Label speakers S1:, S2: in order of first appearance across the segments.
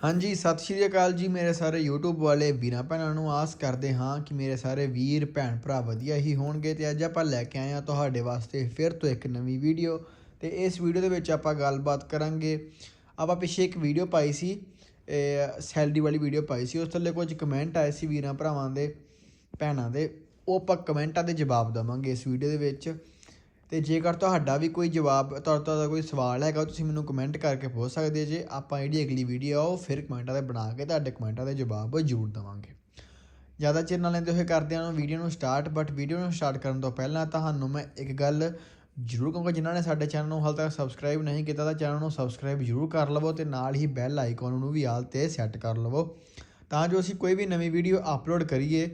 S1: ਹਾਂਜੀ, ਸਤਿ ਸ਼੍ਰੀ ਅਕਾਲ ਜੀ ਮੇਰੇ ਸਾਰੇ YouTube ਵਾਲੇ ਵੀਰਾਂ ਭੈਣਾਂ ਨੂੰ। ਆਸ ਕਰਦੇ ਹਾਂ ਕਿ ਮੇਰੇ ਸਾਰੇ ਵੀਰ, ਭੈਣ ਭਰਾ ਵਧੀਆ ਹੀ ਹੋਣਗੇ ਤੇ ਅੱਜ ਆਪਾਂ ਲੈ ਕੇ ਆਏ ਹਾਂ ਤੁਹਾਡੇ ਵਾਸਤੇ ਫਿਰ ਤੋਂ ਇੱਕ ਨਵੀਂ ਵੀਡੀਓ ਤੇ ਇਸ ਵੀਡੀਓ ਦੇ ਵਿੱਚ ਆਪਾਂ ਗੱਲਬਾਤ ਕਰਾਂਗੇ। ਆਪਾਂ ਪਿੱਛੇ ਇੱਕ ਵੀਡੀਓ ਪਾਈ ਸੀ ਸੈਲਰੀ ਵਾਲੀ ਵੀਡੀਓ ਪਾਈ ਸੀ, ਉਸ ਥੱਲੇ ਕੁਝ ਕਮੈਂਟ ਆਏ ਸੀ ਵੀਰਾਂ ਭਰਾਵਾਂ ਦੇ, ਭੈਣਾਂ ਦੇ। ਉਹ ਆਪਾਂ ਕਮੈਂਟਾਂ ਦੇ ਜਵਾਬ ਦਵਾਂਗੇ ਇਸ ਵੀਡੀਓ ਦੇ ਵਿੱਚ। ਅਤੇ ਜੇਕਰ ਤੁਹਾਡਾ ਵੀ ਕੋਈ ਜਵਾਬ, ਤੁਹਾਡਾ ਤੁਹਾਡਾ ਕੋਈ ਸਵਾਲ ਹੈਗਾ ਤੁਸੀਂ ਮੈਨੂੰ ਕਮੈਂਟ ਕਰਕੇ ਪੁੱਛ ਸਕਦੇ ਜੇ। ਆਪਾਂ ਜਿਹੜੀ ਅਗਲੀ ਵੀਡੀਓ ਆ, ਉਹ ਫਿਰ ਕਮੈਂਟਾਂ ਤੇ ਬਣਾ ਕੇ ਤੁਹਾਡੇ ਕਮੈਂਟਾਂ ਦੇ ਜਵਾਬ ਜ਼ਰੂਰ ਦਵਾਂਗੇ। ਜ਼ਿਆਦਾ ਚਿਰ ਨਾ ਲੈਂਦੇ ਹੋਏ ਕਰਦੇ ਹਾਂ ਵੀਡੀਓ ਨੂੰ ਸਟਾਰਟ ਬਟ ਵੀਡੀਓ ਨੂੰ ਸਟਾਰਟ ਕਰਨ ਤੋਂ ਪਹਿਲਾਂ ਤੁਹਾਨੂੰ ਮੈਂ ਇੱਕ ਗੱਲ ਜ਼ਰੂਰ ਕਹੂੰਗਾ। ਜਿਨ੍ਹਾਂ ਨੇ ਸਾਡੇ ਚੈਨਲ ਨੂੰ ਹਾਲ ਤੱਕ ਸਬਸਕ੍ਰਾਈਬ ਨਹੀਂ ਕੀਤਾ, ਤਾਂ ਚੈਨਲ ਨੂੰ ਸਬਸਕ੍ਰਾਈਬ ਜ਼ਰੂਰ ਕਰ ਲਵੋ ਤੇ ਨਾਲ ਹੀ ਬੈਲ ਆਈਕਨ ਨੂੰ ਵੀ ਆਲ ਤੇ ਸੈੱਟ ਕਰ ਲਵੋ। ਤਾਂ ਜੋ ਅਸੀਂ ਕੋਈ ਵੀ ਨਵੀਂ ਵੀਡੀਓ ਅਪਲੋਡ ਕਰੀਏ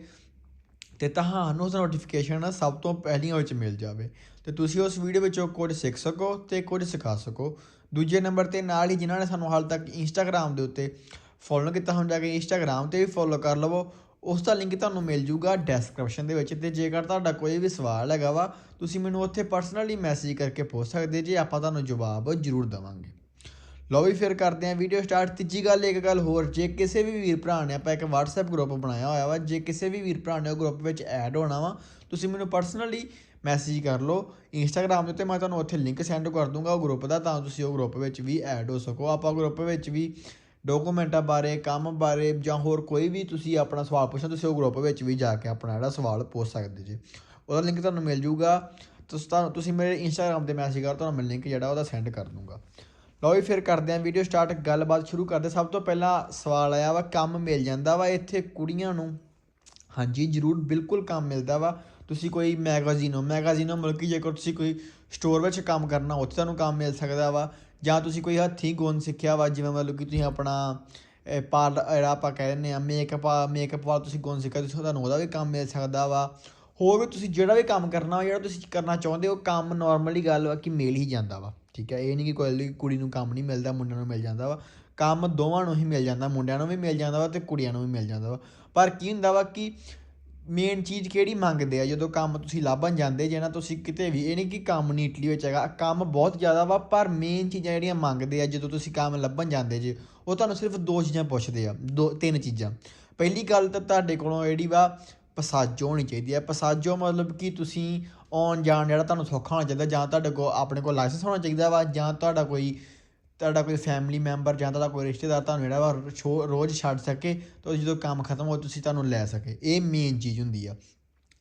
S1: ਤੇ ਤੁਹਾਨੂੰ ਉਸ ਨੋਟੀਫਿਕੇਸ਼ਨ ਸਭ ਤੋਂ ਪਹਿਲੀਆਂ ਵਿੱਚ ਮਿਲ ਜਾਵੇ। ਤੇ ਤੁਸੀਂ ਉਸ ਵੀਡੀਓ ਵਿੱਚੋਂ ਕੁਝ ਸਿੱਖ ਸਕੋ ਤੇ ਕੁਝ ਸਿਖਾ ਸਕੋ। ਦੂਜੇ ਨੰਬਰ ਤੇ ਨਾਲ ਹੀ ਜਿਨ੍ਹਾਂ ਨੇ ਸਾਨੂੰ ਹਾਲ ਤੱਕ ਇੰਸਟਾਗ੍ਰam ਦੇ ਉੱਤੇ ਫੋਲੋ ਕੀਤਾ ਹੁਣ, ਜਾ ਕੇ ਇੰਸਟਾਗ੍ਰam ਤੇ ਵੀ ਫੋਲੋ ਕਰ ਲਵੋ। ਉਸ ਦਾ ਲਿੰਕ ਤੁਹਾਨੂੰ ਮਿਲ ਜੂਗਾ ਡਿਸਕ੍ਰਿਪਸ਼ਨ ਦੇ ਵਿੱਚ ਤੇ ਜੇਕਰ ਤੁਹਾਡਾ ਕੋਈ ਵੀ ਸਵਾਲ ਹੈਗਾ ਵਾ, ਤੁਸੀਂ ਮੈਨੂੰ ਉੱਥੇ ਪਰਸਨਲੀ ਮੈਸੇਜ ਕਰਕੇ ਪੁੱਛ ਸਕਦੇ ਜੇ, ਆਪਾਂ ਤੁਹਾਨੂੰ ਜਵਾਬ ਜ਼ਰੂਰ ਦੇਵਾਂਗੇ। ਲਓ ਵੀ ਫਿਰ ਕਰਦੇ ਆਂ ਵੀਡੀਓ ਸਟਾਰਟ ਤੀਜੀ ਗੱਲ, ਇੱਕ ਗੱਲ ਹੋਰ, ਜੇ ਕਿਸੇ ਵੀ ਵੀਰ ਭਰਾ ਨੇ ਆਪਾਂ ਇੱਕ WhatsApp ਗਰੁੱਪ ਬਣਾਇਆ ਹੋਇਆ ਵਾ, ਜੇ ਕਿਸੇ ਵੀ ਵੀਰ ਭਰਾ ਨੇ ਉਹ ਗਰੁੱਪ ਵਿੱਚ ਐਡ ਹੋਣਾ ਵਾ, ਤੁਸੀਂ ਮੈਨੂੰ ਪਰਸਨਲੀ ਮੈਸੇਜ ਕਰ ਲਓ। ਇੰਸਟਾਗ੍ਰam ਦੇ ਉੱਤੇ ਮੈਂ ਤੁਹਾਨੂੰ ਉੱਥੇ ਲਿੰਕ ਸੈਂਡ ਕਰ ਦੂੰਗਾ, ਉਹ ਗਰੁੱਪ ਦਾ, ਤਾਂ ਤੁਸੀਂ ਉਹ ਗਰੁੱਪ ਵਿੱਚ ਵੀ ਐਡ ਹੋ ਸਕੋ। ਆਪਾਂ ਗਰੁੱਪ ਵਿੱਚ ਵੀ ਡਾਕੂਮੈਂਟਾਂ ਬਾਰੇ, ਕੰਮ ਬਾਰੇ ਜਾਂ ਹੋਰ ਕੋਈ ਵੀ ਤੁਸੀਂ ਆਪਣਾ ਸਵਾਲ ਪੁੱਛਣਾ, ਤੁਸੀਂ ਉਹ ਗਰੁੱਪ ਵਿੱਚ ਵੀ ਜਾ ਕੇ ਆਪਣਾ ਜਿਹੜਾ ਸਵਾਲ ਪੁੱਛ ਸਕਦੇ ਜੇ। ਉਹਦਾ ਲਿੰਕ ਤੁਹਾਨੂੰ ਮਿਲ ਜੂਗਾ। ਤੁਸੀਂ ਤਾਂ, ਤੁਸੀਂ ਮੇਰੇ ਇੰਸਟਾਗ੍ਰam ਤੇ ਮੈਸੇਜ ਕਰ, ਤੁਹਾਨੂੰ ਮੈਂ ਲਿੰਕ ਜਿਹੜਾ ਉਹਦਾ ਸੈਂਡ ਕਰ ਦੂੰਗਾ। ਲਓ ਵੀ ਫਿਰ ਕਰਦੇ ਆਂ ਵੀਡੀਓ ਸਟਾਰਟ ਗੱਲਬਾਤ ਸ਼ੁਰੂ ਕਰਦੇ ਸਭ ਤੋਂ ਪਹਿਲਾਂ ਸਵਾਲ ਆਇਆ ਵਾ, ਕੰਮ ਮਿਲ ਜਾਂਦਾ ਵਾ ਇੱਥੇ ਕੁੜੀਆਂ ਨੂੰ? ਹਾਂਜੀ, ਜ਼ਰੂਰ, ਬਿਲਕੁਲ ਕੰਮ ਮਿਲਦਾ ਵਾ। ਤੁਸੀਂ ਕੋਈ ਮੈਗਜ਼ੀਨ ਹੋ ਮੈਗਜ਼ੀਨ ਹੋ ਮਤਲਬ ਕਿ ਜੇਕਰ ਤੁਸੀਂ ਕੋਈ ਸਟੋਰ ਵਿੱਚ ਕੰਮ ਕਰਨਾ, ਉੱਥੇ ਤੁਹਾਨੂੰ ਕੰਮ ਮਿਲ ਸਕਦਾ ਵਾ। ਜਾਂ ਤੁਸੀਂ ਕੋਈ ਹੱਥੀਂ ਗੁਣ ਸਿੱਖਿਆ ਵਾ, ਜਿਵੇਂ ਮਤਲਬ ਕਿ ਤੁਸੀਂ ਆਪਣਾ ਪਾਰ ਜਿਹੜਾ ਆਪਾਂ ਕਹਿ ਦਿੰਦੇ ਆ ਮੇਕਅਪ ਮੇਕਅਪ ਵਾਲਾ ਤੁਸੀਂ ਗੁਣ ਸਿੱਖਿਆ, ਤੁਸੀਂ ਤੁਹਾਨੂੰ ਉਹਦਾ ਵੀ ਕੰਮ ਮਿਲ ਸਕਦਾ ਵਾ। ਹੋਰ ਵੀ ਤੁਸੀਂ ਜਿਹੜਾ ਵੀ ਕੰਮ ਕਰਨਾ ਵਾ, ਜਿਹੜਾ ਤੁਸੀਂ ਕਰਨਾ ਚਾਹੁੰਦੇ ਹੋ ਕੰਮ ਨਾਰਮਲੀ ਗੱਲ ਵਾ ਕਿ ਮਿਲ ਹੀ ਜਾਂਦਾ ਵਾ। ਠੀਕ ਹੈ, ਇਹ ਨਹੀਂ ਕਿ ਕੋਈ ਕੁੜੀ ਨੂੰ ਕੰਮ ਨਹੀਂ ਮਿਲਦਾ, ਮੁੰਡਿਆਂ ਨੂੰ ਮਿਲ ਜਾਂਦਾ ਵਾ। ਕੰਮ ਦੋਵਾਂ ਨੂੰ ਹੀ ਮਿਲ ਜਾਂਦਾ, ਮੁੰਡਿਆਂ ਨੂੰ ਵੀ ਮਿਲ ਜਾਂਦਾ ਵਾ ਤੇ ਕੁੜੀਆਂ ਨੂੰ ਵੀ ਮਿਲ ਜਾਂਦਾ ਵਾ। ਪਰ ਕੀ ਹੁੰਦਾ ਵਾ ਕਿ ਮੇਨ ਚੀਜ਼ ਕਿਹੜੀ ਮੰਗਦੇ ਆ? ਜਦੋਂ ਕੰਮ ਤੁਸੀਂ ਲੱਭਣ ਜਾਂਦੇ ਜੇ ਨਾ, ਤੁਸੀਂ ਕਿਤੇ ਵੀ, ਇਹ ਨਹੀਂ ਕਿ ਕੰਮ ਨਹੀਂ ਇਟਲੀ ਵਿੱਚ ਹੈਗਾ ਕੰਮ ਬਹੁਤ ਜ਼ਿਆਦਾ ਵਾ, ਪਰ ਮੇਨ ਚੀਜ਼ਾਂ ਜਿਹੜੀਆਂ ਮੰਗਦੇ ਆ, ਜਦੋਂ ਤੁਸੀਂ ਕੰਮ ਲੱਭਣ ਜਾਂਦੇ ਜੇ, ਉਹ ਤੁਹਾਨੂੰ ਸਿਰਫ ਦੋ ਚੀਜ਼ਾਂ ਪੁੱਛਦੇ ਆ, ਦੋ, ਤਿੰਨ ਚੀਜ਼ਾਂ। ਪਹਿਲੀ ਗੱਲ ਤਾਂ ਤੁਹਾਡੇ ਕੋਲੋਂ ਜਿਹੜੀ ਵਾ ਪਸਾਜੋ ਹੋਣੀ ਚਾਹੀਦੀ ਹੈ। ਪਸਾਜੋ ਮਤਲਬ ਕਿ ਤੁਸੀਂ ਆਉਣ ਜਾਣ ਜਿਹੜਾ ਤੁਹਾਨੂੰ ਸੌਖਾ ਹੋਣਾ ਚਾਹੀਦਾ, ਜਾਂ ਤੁਹਾਡੇ ਕੋਲ ਆਪਣੇ ਕੋਲ ਲਾਇਸੈਂਸ ਹੋਣਾ ਚਾਹੀਦਾ ਵਾ, ਜਾਂ ਤੁਹਾਡਾ ਕੋਈ ਤੁਹਾਡਾ ਕੋਈ ਫੈਮਿਲੀ ਮੈਂਬਰ ਜਾਂ ਤੁਹਾਡਾ ਕੋਈ ਰਿਸ਼ਤੇਦਾਰ ਤੁਹਾਨੂੰ ਜਿਹੜਾ ਵਾ ਛੋ- ਰੋਜ਼ ਛੱਡ ਸਕੇ ਤਾਂ ਜਦੋਂ ਕੰਮ ਖਤਮ ਹੋ ਤੁਸੀਂ ਤੁਹਾਨੂੰ ਲੈ ਸਕੇ। ਇਹ ਮੇਨ ਚੀਜ਼ ਹੁੰਦੀ ਆ।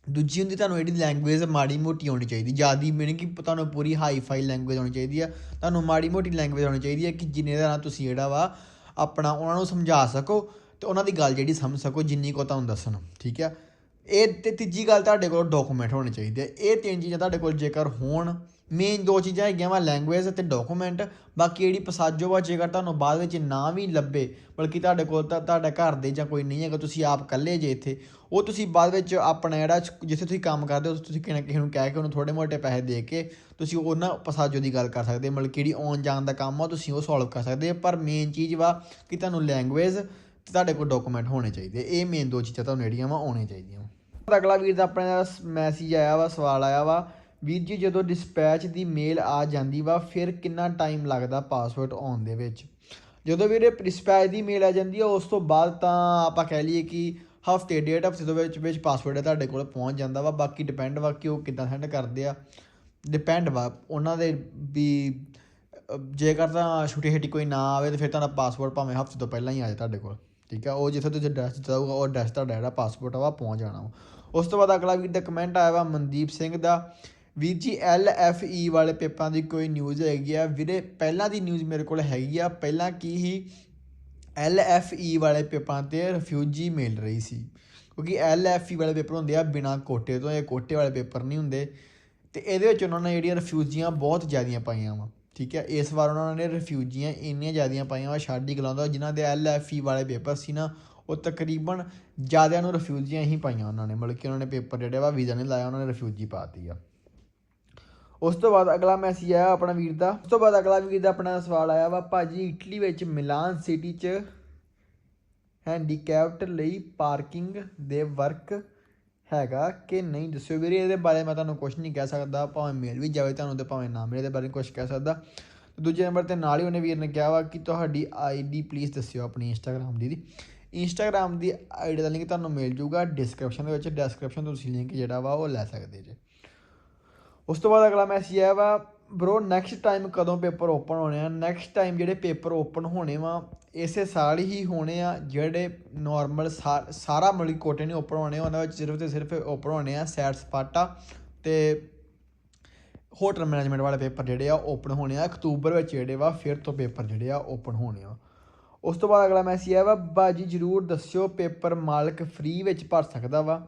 S1: ਦੂਜੀ ਹੁੰਦੀ ਤੁਹਾਨੂੰ ਜਿਹੜੀ ਲੈਂਗੁਏਜ ਮਾੜੀ ਮੋਟੀ ਆਉਣੀ ਚਾਹੀਦੀ, ਜਿਆਦੀ ਮੀਨਿੰਗ ਕਿ ਤੁਹਾਨੂੰ ਪੂਰੀ ਹਾਈ ਫਾਈ ਲੈਂਗੁਏਜ ਹੋਣੀ ਚਾਹੀਦੀ ਆ। ਤੁਹਾਨੂੰ ਮਾੜੀ ਮੋਟੀ ਲੈਂਗੁਏਜ ਹੋਣੀ ਚਾਹੀਦੀ ਹੈ ਕਿ ਜਿੰਨੇ ਦਾ ਨਾਲ ਤੁਸੀਂ ਜਿਹੜਾ ਵਾ ਆਪਣਾ ਉਹਨਾਂ ਨੂੰ ਸਮਝਾ ਸਕੋ ਤੇ ਉਹਨਾਂ ਦੀ ਗੱਲ ਜਿਹੜੀ ਸਮਝ ਸਕੋ, ਜਿੰਨੀ ਕੋ ਤੁਹਾਨੂੰ ਦੱਸਣ। ਠੀਕ ਆ? ਇਹ ਤੇ ਤੀਜੀ ਗੱਲ ਤੁਹਾਡੇ ਕੋਲ ਡਾਕੂਮੈਂਟ ਹੋਣੇ ਚਾਹੀਦੇ ਇਹ ਤਿੰਨ ਚੀਜ਼ਾਂ ਤੁਹਾਡੇ ਕੋਲ ਜੇਕਰ ਹੋਣ ਮੇਨ ਦੋ ਚੀਜ਼ਾਂ ਹੈਗੀਆਂ ਵਾ ਲੈਂਗੁਏਜ ਤੇ ਡਾਕੂਮੈਂਟ ਬਾਕੀ ਜਿਹੜੀ ਪਸਾਜੋ ਵਾ, ਜੇਕਰ ਤੁਹਾਨੂੰ ਬਾਅਦ ਵਿੱਚ ਨਾ ਵੀ ਲੱਭੇ, ਬਲਕਿ ਤੁਹਾਡੇ ਕੋਲ ਤਾਂ ਤੁਹਾਡੇ ਘਰ ਦੇ ਜਾਂ ਕੋਈ ਨਹੀਂ ਹੈਗਾ, ਤੁਸੀਂ ਆਪ ਇਕੱਲੇ ਜੇ ਇੱਥੇ, ਉਹ ਤੁਸੀਂ ਬਾਅਦ ਵਿੱਚ ਆਪਣਾ ਜਿਹੜਾ ਜਿੱਥੇ ਤੁਸੀਂ ਕੰਮ ਕਰਦੇ ਹੋ, ਤੁਸੀਂ ਕਿਸੇ ਕਿਸੇ ਨੂੰ ਕਹਿ ਕੇ ਉਹਨੂੰ ਥੋੜੇ ਮੋਟੇ ਪੈਸੇ ਦੇ ਕੇ ਤੁਸੀਂ ਉਹਨਾਂ ਪਸਾਜੋ ਦੀ ਗੱਲ ਕਰ ਸਕਦੇ ਮਤਲਬ ਕਿਹੜੀ ਆਉਣ ਜਾਣ ਦਾ ਕੰਮ ਆ ਤੁਸੀਂ ਉਹ ਸੋਲਵ ਕਰ ਸਕਦੇ ਪਰ ਮੇਨ ਚੀਜ਼ ਵਾ ਕਿ ਤੁਹਾਨੂੰ ਲੈਂਗੁਏਜ ਤੇ ਤੁਹਾਡੇ ਕੋਲ ਡਾਕੂਮੈਂਟ ਹੋਣੇ ਚਾਹੀਦੇ। ਇਹ ਮੇਨ ਦੋ ਚੀਜ਼ਾਂ ਤੁਹਾਨੂੰ ਜਿਹੜੀਆਂ ਵਾ, ਆਉਣੀਆਂ ਚਾਹੀਦੀਆਂ। ਅਗਲਾ ਵੀਰ ਦਾ ਆਪਣੇ ਦਾ ਮੈਸੇਜ ਆਇਆ ਵਾ, ਸਵਾਲ ਆਇਆ ਵਾ, ਵੀਰ ਜੀ ਜਦੋਂ ਡਿਸਪੈਚ ਦੀ ਮੇਲ ਆ ਜਾਂਦੀ ਵਾ, ਫਿਰ ਕਿੰਨਾ ਟਾਈਮ ਲੱਗਦਾ ਪਾਸਵਰਡ ਆਉਣ ਦੇ ਵਿੱਚ? ਜਦੋਂ ਵੀਰੇ ਡਿਸਪੈਚ ਦੀ ਮੇਲ ਆ ਜਾਂਦੀ ਆ, ਉਸ ਤੋਂ ਬਾਅਦ ਤਾਂ ਆਪਾਂ ਕਹਿ ਲਈਏ ਕਿ ਹਫ਼ਤੇ ਡੇਢ ਹਫ਼ਤੇ ਤੋਂ ਵਿੱਚ ਵਿੱਚ ਪਾਸਵਰਡ ਤੁਹਾਡੇ ਕੋਲ ਪਹੁੰਚ ਜਾਂਦਾ ਵਾ, ਬਾਕੀ ਡਿਪੈਂਡ ਵਾ ਕਿ ਉਹ ਕਿੱਦਾਂ ਸੈਂਡ ਕਰਦੇ ਆ। ਡਿਪੈਂਡ ਵਾ, ਉਹਨਾਂ ਦੇ ਵੀ, ਜੇਕਰ ਤਾਂ ਛੁੱਟੀ ਛੁੱਟੀ ਕੋਈ ਨਾ ਆਵੇ ਤਾਂ ਫਿਰ ਤੁਹਾਡਾ ਪਾਸਵਰਡ ਭਾਵੇਂ ਹਫ਼ਤੇ ਤੋਂ ਪਹਿਲਾਂ ਹੀ ਆ ਜਾਏ ਤੁਹਾਡੇ ਕੋਲ, ਠੀਕ ਆ? ਉਹ ਜਿੱਥੇ ਤੁਸੀਂ ਐਡਰੈਸ ਦਿੱਤਾ ਉਹ ਐਡਰੈਸ ਤੁਹਾਡਾ ਜਿਹੜਾ ਪਾਸਪੋਰਟ ਆ ਵਾ ਪਹੁੰਚ ਜਾਣਾ ਵਾ। ਉਸ ਤੋਂ ਬਾਅਦ ਅਗਲਾ ਵੀਰ ਦਾ ਕਮੈਂਟ ਆਇਆ ਵਾ ਮਨਦੀਪ ਸਿੰਘ ਦਾ। ਵੀਰ ਜੀ ਐਲ ਐਫ ਈ ਵਾਲੇ ਪੇਪਰਾਂ ਦੀ ਕੋਈ ਨਿਊਜ਼ ਹੈਗੀ ਆ? ਵੀਰੇ, ਪਹਿਲਾਂ ਦੀ ਨਿਊਜ਼ ਮੇਰੇ ਕੋਲ ਹੈਗੀ ਆ। ਪਹਿਲਾਂ ਕੀ ਹੀ ਐਲ ਐਫ ਈ ਵਾਲੇ ਪੇਪਰਾਂ ਤੇ ਰਿਫਿਊਜੀ ਮਿਲ ਰਹੀ ਸੀ। ਕਿਉਂਕਿ ਐਲ ਐਫ ਈ ਵਾਲੇ ਪੇਪਰ ਹੁੰਦੇ ਆ ਬਿਨਾ ਕੋਟੇ ਤੋਂ, ਇਹ ਕੋਟੇ ਵਾਲੇ ਪੇਪਰ ਨਹੀਂ ਹੁੰਦੇ। ਤੇ ਇਹਦੇ ਵਿੱਚ ਉਹਨਾਂ ਨੇ ਜਿਹੜੀਆਂ ਰਿਫਿਊਜੀਆਂ ਬਹੁਤ ਜ਼ਿਆਦੀਆਂ ਪਾਈਆਂ ਵਾ, ਠੀਕ ਹੈ ਇਸ ਵਾਰ ਉਹਨਾਂ ਨੇ ਰਿਫਿਊਜੀਆਂ ਇੰਨੀਆਂ ਜ਼ਿਆਦੀਆਂ ਪਾਈਆਂ ਵਾ, ਛੱਡ ਹੀ ਗਲਾਉਂਦਾ ਜਿਨ੍ਹਾਂ ਦੇ ਐਲ ਐਫ ਈ ਵਾਲੇ ਪੇਪਰ ਸੀ ਨਾ ਉਹ ਤਕਰੀਬਨ ਜ਼ਿਆਦਿਆਂ ਨੂੰ ਰਿਫਿਊਜੀਆਂ ਹੀ ਪਾਈਆਂ ਉਹਨਾਂ ਨੇ, ਮਤਲਬ ਕਿ ਉਹਨਾਂ ਨੇ ਪੇਪਰ ਜਿਹੜੇ ਵਾ ਵੀਜ਼ਾ ਨਹੀਂ ਲਾਇਆ, ਉਹਨਾਂ ਨੇ ਰਿਫਿਊਜੀ ਪਾਤੀ ਆ। ਉਸ ਤੋਂ ਬਾਅਦ ਅਗਲਾ ਮੈਸੇਜ ਆਇਆ ਆਪਣਾ ਵੀਰ ਦਾ। ਉਸ ਤੋਂ ਬਾਅਦ ਅਗਲਾ ਵੀਰ ਦਾ ਆਪਣਾ ਸਵਾਲ ਆਇਆ ਵਾ, ਭਾਜੀ ਇਟਲੀ ਵਿੱਚ ਮਿਲਾਨ ਸਿਟੀ 'ਚ ਹੈਂਡੀਕੈਪਟ ਲਈ ਪਾਰਕਿੰਗ ਦੇ ਵਰਕ ਹੈਗਾ ਕਿ ਨਹੀਂ? ਦੱਸਿਓ ਵੀਰੇ, ਇਹਦੇ ਬਾਰੇ ਮੈਂ ਤੁਹਾਨੂੰ ਕੁਝ ਨਹੀਂ ਕਹਿ ਸਕਦਾ। ਭਾਵੇਂ ਮੇਲ ਵੀ ਜਾਵੇ ਤੁਹਾਨੂੰ ਤੇ ਭਾਵੇਂ ਨਾ ਮੇਰੇ ਇਹਦੇ ਬਾਰੇ ਕੁਝ ਕਹਿ ਸਕਦਾ। ਦੂਜੇ ਨੰਬਰ ਤੇ ਨਾਲ ਹੀ ਉਹਨੇ ਵੀਰ ਨੇ ਕਿਹਾ ਵਾ ਕਿ ਤੁਹਾਡੀ ਆਈਡੀ ਪਲੀਜ਼ ਦੱਸਿਓ ਆਪਣੀ ਇੰਸਟਾਗ੍ਰam ਦੀ। ਇੰਸਟਾਗ੍ਰam ਦੀ ਆਈਡੀ ਦਾ ਲਿੰਕ ਤੁਹਾਨੂੰ ਮਿਲ ਜੂਗਾ ਡਿਸਕ੍ਰਿਪਸ਼ਨ ਦੇ ਵਿੱਚ ਡਿਸਕ੍ਰਿਪਸ਼ਨ ਤੋਂ ਤੁਸੀਂ ਲਿੰਕ ਜਿਹੜਾ ਵਾ ਉਹ ਲੈ ਸਕਦੇ ਜੇ। ਉਸ ਤੋਂ ਬਾਅਦ ਅਗਲਾ ਮੈਸੇਜ ਆਇਆ ਵਾ ਬ్రో ਨੈਕਸਟ ਟਾਈਮ ਕਦੋਂ ਪੇਪਰ ਓਪਨ ਹੋਣੇ ਆ? ਨੈਕਸਟ ਟਾਈਮ ਜਿਹੜੇ ਪੇਪਰ ਓਪਨ ਹੋਣੇ ਵਾ, ਇਸੇ ਸਾਲ ਹੀ ਹੋਣੇ ਆ, ਜਿਹੜੇ ਨਾਰਮਲ ਸਾਰਾ ਮਤਲਬ ਕੋਟੇ ਨਹੀਂ ਓਪਨ ਹੋਣੇ, ਉਹਨਾਂ ਵਿੱਚ ਸਿਰਫ ਤੇ ਸਿਰਫ ਓਪਨ ਹੋਣੇ ਆ ਸੈਟ ਸਪਾਟਾ ਤੇ ਹੋਟਲ ਮੈਨੇਜਮੈਂਟ ਵਾਲੇ ਪੇਪਰ ਜਿਹੜੇ ਆ ਓਪਨ ਹੋਣੇ ਆ। ਅਕਤੂਬਰ ਵਿੱਚ ਜਿਹੜੇ ਵਾ, ਫਿਰ ਤੋਂ ਪੇਪਰ ਜਿਹੜੇ ਆ ਓਪਨ ਹੋਣੇ ਆ। ਉਸ ਤੋਂ ਬਾਅਦ ਅਗਲਾ ਮੈਸੇਜ ਆਇਆ ਵਾ, ਬਾਜੀ, ਜਰੂਰ ਦੱਸਿਓ, ਪੇਪਰ ਮਾਲਕ ਫ੍ਰੀ ਵਿੱਚ ਭਰ ਸਕਦਾ ਵਾ।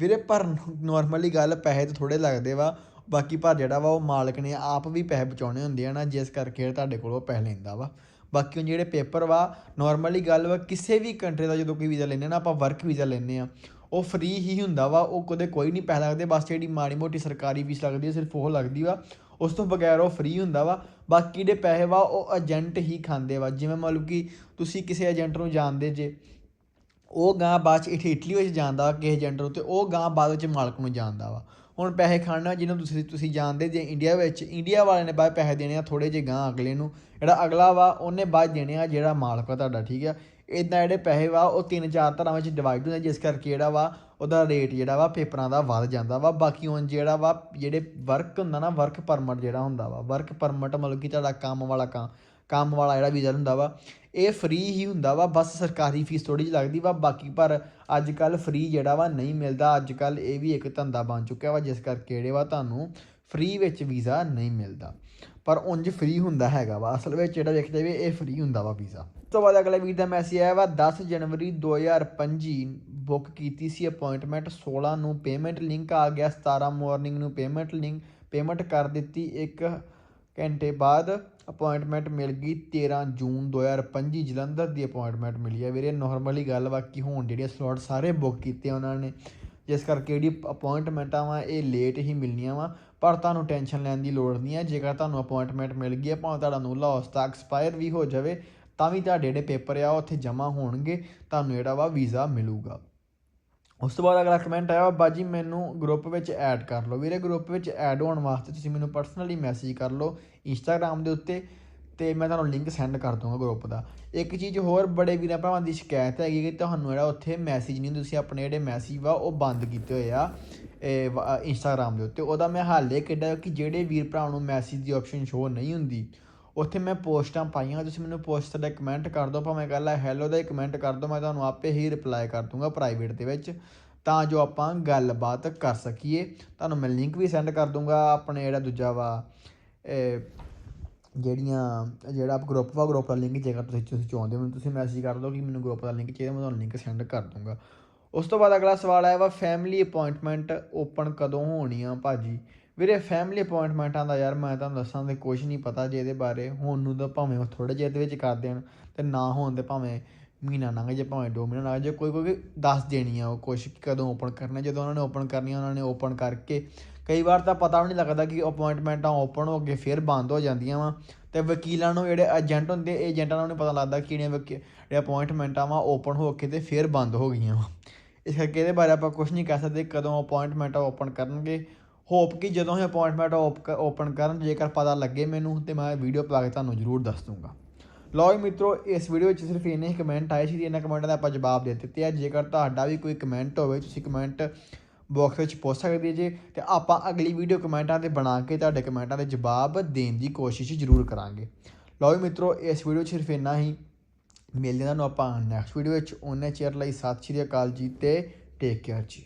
S1: ਵੀਰੇ, ਪਰ ਨਾਰਮਲੀ ਗੱਲ ਪੈਸੇ ਤਾਂ ਥੋੜੇ ਲੱਗਦੇ ਵਾ, ਬਾਕੀ ਪਰ ਜਿਹੜਾ ਵਾ ਉਹ ਮਾਲਕ ਨੇ ਆਪ ਵੀ ਪੈਸੇ ਬਚਾਉਣੇ ਹੁੰਦੇ ਆ ਨਾ, ਜਿਸ ਕਰਕੇ ਤੁਹਾਡੇ ਕੋਲ ਉਹ ਪੈਸੇ ਲੈਂਦਾ ਵਾ। ਬਾਕੀ ਹੁਣ ਜਿਹੜੇ ਪੇਪਰ ਵਾ ਨਾਰਮਲੀ ਗੱਲ ਵਾ, ਕਿਸੇ ਵੀ ਕੰਟਰੀ ਦਾ ਜਦੋਂ ਕੋਈ ਵੀਜ਼ਾ ਲੈਂਦੇ ਨਾ, ਆਪਾਂ ਵਰਕ ਵੀਜ਼ਾ ਲੈਂਦੇ ਆ, ਉਹ ਫ੍ਰੀ ਹੀ ਹੁੰਦਾ ਵਾ, ਉਹ ਕਦੇ ਕੋਈ ਨਹੀਂ ਪੈਸਾ ਲੱਗਦੇ, ਬਸ ਜਿਹੜੀ ਮਾੜੀ ਮੋਟੀ ਸਰਕਾਰੀ ਫੀਸ ਲੱਗਦੀ ਹੈ ਸਿਰਫ ਉਹ ਲੱਗਦੀ ਵਾ। ਉਸ ਤੋਂ ਬਗੈਰ ਉਹ ਫ੍ਰੀ ਹੁੰਦਾ ਵਾ, ਬਾਕੀ ਜਿਹੜੇ ਪੈਸੇ ਵਾ, ਉਹ ਏਜੰਟ ਹੀ ਖਾਂਦੇ ਵਾ। ਜਿਵੇਂ ਮਤਲਬ ਕਿ ਤੁਸੀਂ ਕਿਸੇ ਏਜੰਟ ਨੂੰ ਜਾਣਦੇ ਜੇ, ਉਹ ਗਾਂ ਬਾਅਦ ਚ ਇੱਥੇ ਇਟਲੀ ਵਿੱਚ ਜਾਂਦਾ ਕਿਸੇ ਏਜੰਟ ਨੂੰ ਤੇ ਉਹ ਗਾਂ ਬਾਅਦ ਵਿੱਚ ਮਾਲਕ ਨੂੰ ਜਾਣਦਾ ਵਾ। ਹੁਣ ਪੈਸੇ ਖਾਣਾ ਜਿਹਨੂੰ ਤੁਸੀਂ ਤੁਸੀਂ ਜਾਣਦੇ ਜੇ ਇੰਡੀਆ ਵਿੱਚ ਇੰਡੀਆ ਵਾਲੇ ਨੇ ਬਾਅਦ ਪੈਸੇ ਦੇਣੇ ਆ ਥੋੜੇ ਜਿਹੇ ਗਾਂ ਅਗਲੇ ਨੂੰ। ਜਿਹੜਾ ਅਗਲਾ ਵਾ, ਉਹਨੇ ਬਾਅਦ ਦੇਣੇ ਆ ਜਿਹੜਾ ਮਾਲਕ ਆ ਤੁਹਾਡਾ, ਠੀਕ ਆ? ਇਦਾਂ ਜਿਹੜੇ ਪੈਸੇ ਵਾ, ਉਹ ਤਿੰਨ ਚਾਰ ਤਰ੍ਹਾਂ ਵਿੱਚ ਡਿਵਾਈਡ ਹੁੰਦੇ ਜਿਸ ਕਰਕੇ ਜਿਹੜਾ ਵਾ, ਉਹਦਾ ਰੇਟ ਜਿਹੜਾ ਵਾ ਪੇਪਰਾਂ ਦਾ ਵੱਧ ਜਾਂਦਾ ਵਾ। ਬਾਕੀ ਹੁਣ ਜਿਹੜਾ ਵਾ, ਜਿਹੜੇ ਵਰਕ ਹੁੰਦਾ ਨਾ ਵਰਕ ਪਰਮਿਟ ਜਿਹੜਾ ਹੁੰਦਾ ਵਾ ਵਰਕ ਪਰਮਿਟ ਮਤਲਬ ਕਿ ਤੁਹਾਡਾ ਕੰਮ ਵਾਲਾ ਕੰਮ ਕੰਮ ਵਾਲਾ ਜਿਹੜਾ ਵੀਜ਼ਾ ਹੁੰਦਾ ਵਾ, ਇਹ ਫ੍ਰੀ ਹੀ ਹੁੰਦਾ ਵਾ, ਬਸ ਸਰਕਾਰੀ ਫੀਸ ਥੋੜੀ ਜਿਹੀ ਲੱਗਦੀ ਵਾ। ਬਾਕੀ ਪਰ ਅੱਜ ਕੱਲ ਫ੍ਰੀ ਜਿਹੜਾ ਵਾ ਨਹੀਂ ਮਿਲਦਾ। ਅੱਜ ਕੱਲ ਇਹ ਵੀ ਇੱਕ ਧੰਦਾ ਬਣ ਚੁੱਕਿਆ ਵਾ, ਜਿਸ ਕਰਕੇ ਜਿਹੜੇ ਵਾ ਤੁਹਾਨੂੰ ਫ੍ਰੀ ਵਿੱਚ ਵੀਜ਼ਾ ਨਹੀਂ ਮਿਲਦਾ। ਪਰ ਉਂਝ ਫ੍ਰੀ ਹੁੰਦਾ ਹੈਗਾ ਵਾ। ਅਸਲ ਵਿੱਚ ਜਿਹੜਾ ਵੇਖਦੇ ਜਾਵੇ ਇਹ ਫ੍ਰੀ ਹੁੰਦਾ ਵਾ ਵੀਜ਼ਾ ਤੋਂ ਬਾਅਦ ਅਗਲੇ ਵੀਰ ਦਾ ਮੈਸੇਜ ਆਇਆ ਵਾ 10 ਜਨਵਰੀ 2025 ਬੁੱਕ ਕੀਤੀ ਸੀ ਅਪਾਇੰਟਮੈਂਟ 16 ਨੂੰ ਪੇਮੈਂਟ ਲਿੰਕ ਆ ਗਿਆ 17 ਮਾਰਨਿੰਗ ਨੂੰ ਪੇਮੈਂਟ ਲਿੰਕ ਪੇਮੈਂਟ ਕਰ ਦਿੱਤੀ, ਇੱਕ ਘੰਟੇ ਬਾਅਦ ਅਪਾਇੰਟਮੈਂਟ ਮਿਲ ਗਈ 13 ਜੂਨ 2025 ਜਲੰਧਰ ਦੀ ਅਪਾਇੰਟਮੈਂਟ ਮਿਲੀ ਹੈ ਵੀਰੇ। ਨਾਰਮਲੀ ਗੱਲ ਬਾਕੀ ਹੁਣ ਜਿਹੜੇ ਸਲੋਟ ਸਾਰੇ ਬੁੱਕ ਕੀਤੇ ਉਹਨਾਂ ਨੇ। ਜਿਸ ਕਰਕੇ ਜਿਹੜੀ ਅਪਾਇੰਟਮੈਂਟਾਂ ਵਾ, ਇਹ ਲੇਟ ਹੀ ਮਿਲਣੀਆਂ ਵਾ। ਪਰ ਤੁਹਾਨੂੰ ਟੈਨਸ਼ਨ ਲੈਣ ਦੀ ਲੋੜ ਨਹੀਂ ਹੈ ਜੇਕਰ ਤੁਹਾਨੂੰ ਅਪਾਇੰਟਮੈਂਟ ਮਿਲ ਗਈ ਹੈ ਭਾਵੇਂ ਤੁਹਾਡਾ ਨੂਲਾ ਹੌਸਤਾ ਐਕਸਪਾਇਰ ਵੀ ਹੋ ਜਾਵੇ ਤਾਂ ਵੀ ਤੁਹਾਡੇ ਜਿਹੜੇ ਪੇਪਰ ਆ, ਉਹ ਉੱਥੇ ਜਮ੍ਹਾਂ ਹੋਣਗੇ, ਤੁਹਾਨੂੰ ਜਿਹੜਾ ਵਾ ਵੀਜ਼ਾ ਮਿਲੂਗਾ। ਉਸ ਤੋਂ ਬਾਅਦ ਅਗਲਾ ਕਮੈਂਟ ਆਇਆ ਵਾ, ਬਾਜੀ ਮੈਨੂੰ ਗਰੁੱਪ ਵਿੱਚ ਐਡ ਕਰ ਲਓ। ਵੀਰੇ ਗਰੁੱਪ ਵਿੱਚ ਐਡ ਹੋਣ ਵਾਸਤੇ ਤੁਸੀਂ ਮੈਨੂੰ ਪਰਸਨਲੀ ਮੈਸੇਜ ਕਰ ਲਓ ਇੰਸਟਾਗ੍ਰam ਦੇ ਉੱਤੇ ਤੇ ਮੈਂ ਤੁਹਾਨੂੰ ਲਿੰਕ ਸੈਂਡ ਕਰ ਦੂੰਗਾ ਗਰੁੱਪ ਦਾ। ਇੱਕ ਚੀਜ਼ ਹੋਰ, ਬੜੇ ਵੀਰਾਂ ਭਰਾਵਾਂ ਦੀ ਸ਼ਿਕਾਇਤ ਹੈਗੀ ਕਿ ਤੁਹਾਨੂੰ ਜਿਹੜਾ ਉੱਥੇ ਮੈਸੇਜ ਨਹੀਂ ਤੁਸੀਂ ਆਪਣੇ ਜਿਹੜੇ ਮੈਸੇਜ ਵਾ, ਉਹ ਬੰਦ ਕੀਤੇ ਹੋਏ ਆ ਇੰਸਟਾਗ੍ਰam ਦੇ ਉੱਤੇ। ਉਹਦਾ ਮੈਂ ਹੱਲ ਇਹ ਕਿੱਡਾ ਕਿ ਜਿਹੜੇ ਵੀਰ ਭਰਾਵਾਂ ਨੂੰ ਮੈਸੇਜ ਦੀ ਆਪਸ਼ਨ ਸ਼ੋ ਨਹੀਂ ਹੁੰਦੀ ਉੱਥੇ ਮੈਂ ਪੋਸਟਾਂ ਪਾਈਆਂ, ਤੁਸੀਂ ਮੈਨੂੰ ਪੋਸਟ ਦਾ ਕਮੈਂਟ ਕਰ ਦਿਓ, ਭਾਵੇਂ ਕੱਲ ਹੈਲੋ ਦਾ ਹੀ ਕਮੈਂਟ ਕਰ ਦਿਓ, ਮੈਂ ਤੁਹਾਨੂੰ ਆਪੇ ਹੀ ਰਿਪਲਾਈ ਕਰ ਦੂੰਗਾ ਪ੍ਰਾਈਵੇਟ ਦੇ ਵਿੱਚ, ਤਾਂ ਜੋ ਆਪਾਂ ਗੱਲਬਾਤ ਕਰ ਸਕੀਏ। ਤੁਹਾਨੂੰ ਮੈਂ ਲਿੰਕ ਵੀ ਸੈਂਡ ਕਰ ਦੂੰਗਾ, ਆਪਣੇ ਜਿਹੜਾ ਦੂਜਾ ਵਾ ਜਿਹੜੀਆਂ, ਜਿਹੜਾ ਗਰੁੱਪ ਵਾ ਗਰੁੱਪ ਦਾ ਲਿੰਕ ਜੇਕਰ ਤੁਸੀਂ ਤੁਸੀਂ ਚਾਹੁੰਦੇ ਹੋ, ਮੈਨੂੰ ਤੁਸੀਂ ਮੈਸੇਜ ਕਰ ਦਿਓ ਕਿ ਮੈਨੂੰ ਗਰੁੱਪ ਦਾ ਲਿੰਕ ਚਾਹੀਦਾ, ਮੈਂ ਤੁਹਾਨੂੰ ਲਿੰਕ ਸੈਂਡ ਕਰ ਦੂੰਗਾ। ਉਸ ਤੋਂ ਬਾਅਦ ਅਗਲਾ ਸਵਾਲ ਆਇਆ ਵਾ ਫੈਮਿਲੀ ਅਪਾਇੰਟਮੈਂਟ ਓਪਨ ਕਦੋਂ ਹੋਣੀ ਆ ਭਾਜੀ? ਵੀਰੇ ਫੈਮਿਲੀ ਅਪਾਇੰਟਮੈਂਟਾਂ ਦਾ ਯਾਰ, ਮੈਂ ਤੁਹਾਨੂੰ ਦੱਸਾਂ ਤੇ ਕੁਝ ਨਹੀਂ ਪਤਾ ਜੇ ਇਹਦੇ ਬਾਰੇ। ਹੁਣ ਨੂੰ ਤਾਂ ਭਾਵੇਂ ਉਹ ਥੋੜੇ ਜਿਹੇ ਦੇ ਵਿੱਚ ਕਰ ਦੇਣ ਤੇ ਨਾ ਹੋਣ ਤੇ ਭਾਵੇਂ ਮਹੀਨਾ ਲੰਘ ਜੇ ਭਾਵੇਂ ਦੋ ਮਹੀਨਾ ਲੰਘ ਜੇ ਕੋਈ ਕੋਈ ਦੱਸ ਦੇਣੀ ਆ ਉਹ ਕੁਛ ਕਿ ਕਦੋਂ ਓਪਨ ਕਰਨਾ ਜਦੋਂ ਉਹਨਾਂ ਨੇ ਓਪਨ ਕਰਨੀ ਉਹਨਾਂ ਨੇ ਓਪਨ ਕਰਕੇ ਕਈ ਵਾਰ ਤਾਂ ਪਤਾ ਵੀ ਨਹੀਂ ਲੱਗਦਾ ਕਿ ਅਪਾਇੰਟਮੈਂਟਾਂ ਓਪਨ ਹੋ ਕੇ ਫਿਰ ਬੰਦ ਹੋ ਜਾਂਦੀਆਂ ਵਾ। ਤੇ ਵਕੀਲਾਂ ਨੂੰ ਜਿਹੜੇ ਏਜੰਟ ਹੁੰਦੇ ਏਜੰਟਾਂ ਨੂੰ ਨਹੀਂ ਪਤਾ ਲੱਗਦਾ ਕਿਹੜੀਆਂ ਜਿਹੜੇ ਅਪਾਇੰਟਮੈਂਟਾਂ ਵਾ ਓਪਨ ਹੋ ਕੇ ਤੇ ਫਿਰ ਬੰਦ ਹੋ ਗਈਆਂ ਵਾ। ਇਸ ਕਰਕੇ ਇਹਦੇ ਬਾਰੇ ਆਪਾਂ ਕੁਝ ਨਹੀਂ ਕਹਿ ਸਕਦੇ, ਕਦੋਂ ਅਪਾਇੰਟਮੈਂਟ ਓਪਨ ਕਰਨਗੇ। ਹੋਪ ਕਿ ਜਦੋਂ ਹੀ ਅਪਾਇੰਟਮੈਂਟ ਓਪਨ ਕਰਨ, ਜੇਕਰ ਪਤਾ ਲੱਗੇ ਮੈਨੂੰ, ਤੇ ਮੈਂ ਵੀਡੀਓ ਪਾ ਕੇ ਤੁਹਾਨੂੰ ਜ਼ਰੂਰ ਦੱਸ ਦੂੰਗਾ। ਲੋ ਜੀ ਮਿੱਤਰੋ, ਇਸ ਵੀਡੀਓ ਵਿੱਚ ਸਿਰਫ ਇੰਨੇ ਹੀ ਕਮੈਂਟ ਆਏ ਸੀ ਤੇ ਇਹਨਾਂ ਕਮੈਂਟਾਂ ਦਾ ਆਪਾਂ ਜਵਾਬ ਦੇ ਦਿੱਤੇ ਆ। ਜੇਕਰ ਤੁਹਾਡਾ ਵੀ ਕੋਈ ਕਮੈਂਟ ਹੋਵੇ, ਤੁਸੀਂ ਕਮੈਂਟ ਬਾਕਸ ਵਿੱਚ ਪੁੱਛ ਸਕਦੇ ਜੇ, ਤੇ ਆਪਾਂ ਅਗਲੀ ਵੀਡੀਓ ਕਮੈਂਟਾਂ ਤੇ ਬਣਾ ਕੇ ਤੁਹਾਡੇ ਕਮੈਂਟਾਂ ਦੇ ਜਵਾਬ ਦੇਣ ਦੀ ਕੋਸ਼ਿਸ਼ ਜ਼ਰੂਰ ਕਰਾਂਗੇ। ਲੋ ਜੀ ਮਿੱਤਰੋ, ਇਸ ਵੀਡੀਓ 'ਚ ਸਿਰਫ ਇੰਨਾ ਹੀ। ਮਿਲਦੇ ਹਾਂ ਤੁਹਾਨੂੰ ਆਪਾਂ ਨੈਕਸਟ ਵੀਡੀਓ ਵਿੱਚ। ਉਹਨੇ ਚੇਅਰ ਲਈ ਸਤਿ ਸ਼੍ਰੀ ਅਕਾਲ ਜੀ ਤੇ ਟੇਕ ਕੇਅਰ ਜੀ।